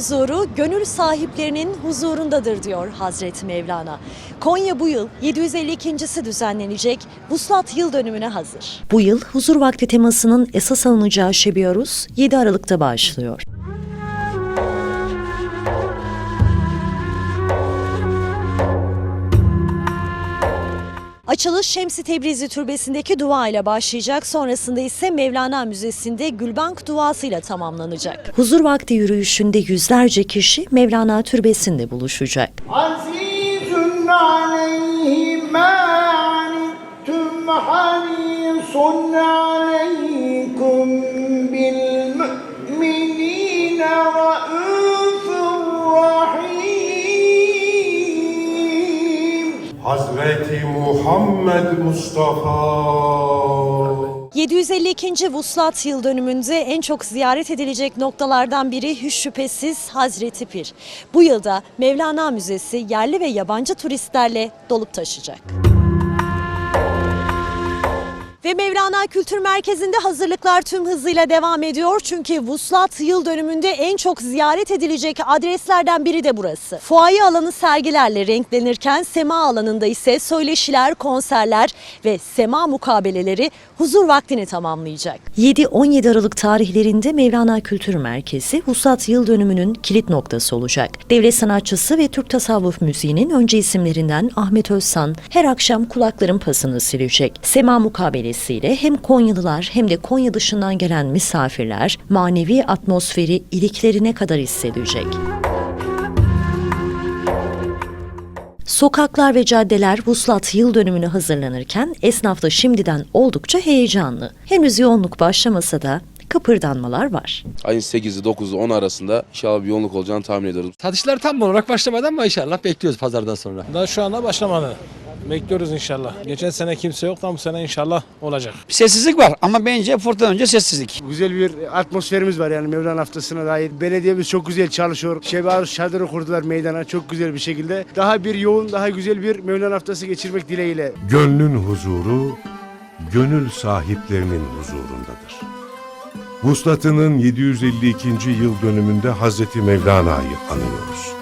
huzuru gönül sahiplerinin huzurundadır diyor Hazreti Mevlana. Konya bu yıl 752.si düzenlenecek Vuslat Yıl Dönümüne hazır. Bu yıl huzur vakti temasının esas alınacağı Şebiyoruz 7 Aralık'ta başlıyor. Açılış Şemsi Tebrizi Türbesi'ndeki dua ile başlayacak. Sonrasında ise Mevlana Müzesi'nde Gülbank duasıyla tamamlanacak. Huzur vakti yürüyüşünde yüzlerce kişi Mevlana Türbesi'nde buluşacak. Azizun aleyhi ma anittum harisun Hazreti Muhammed Mustafa 752. Vuslat Yıl dönümünde en çok ziyaret edilecek noktalardan biri hiç şüphesiz Hazreti Pir. Bu yılda Mevlana Müzesi yerli ve yabancı turistlerle dolup taşacak. Ve Mevlana Kültür Merkezi'nde hazırlıklar tüm hızıyla devam ediyor. Çünkü Vuslat yıl dönümünde en çok ziyaret edilecek adreslerden biri de burası. Fuaye alanı sergilerle renklenirken sema alanında ise söyleşiler, konserler ve sema mukabeleleri huzur vaktini tamamlayacak. 7-17 Aralık tarihlerinde Mevlana Kültür Merkezi Vuslat yıl dönümünün kilit noktası olacak. Devlet sanatçısı ve Türk tasavvuf müziğinin önce isimlerinden Ahmet Özsan her akşam kulakların pasını silecek. Sema mukabelesiyle hem Konyalılar hem de Konya dışından gelen misafirler manevi atmosferi iliklerine kadar hissedecek. Sokaklar ve caddeler Vuslat yıl dönümüne hazırlanırken esnaf da şimdiden oldukça heyecanlı. Henüz yoğunluk başlamasa da kıpırdanmalar var. ayın 8'i 9'u 10 arasında inşallah bir yoğunluk olacağını tahmin ediyorum. Satışlar tam olarak başlamadı ama inşallah bekliyoruz pazardan sonra. Daha şu anda başlamadı. Bekliyoruz inşallah. Geçen sene kimse yoktu ama bu sene inşallah olacak. Sessizlik var ama bence fırtınadan önce sessizlik. Güzel bir atmosferimiz var yani Mevlana haftasına dair. Belediyemiz çok güzel çalışıyor. Şebi çadırı kurdular meydana çok güzel bir şekilde. Daha bir yoğun, daha güzel bir Mevlana haftası geçirmek dileğiyle. Gönlün huzuru, gönül sahiplerinin huzurundadır. Vuslatının 752. yıl dönümünde Hazreti Mevlana'yı anıyoruz.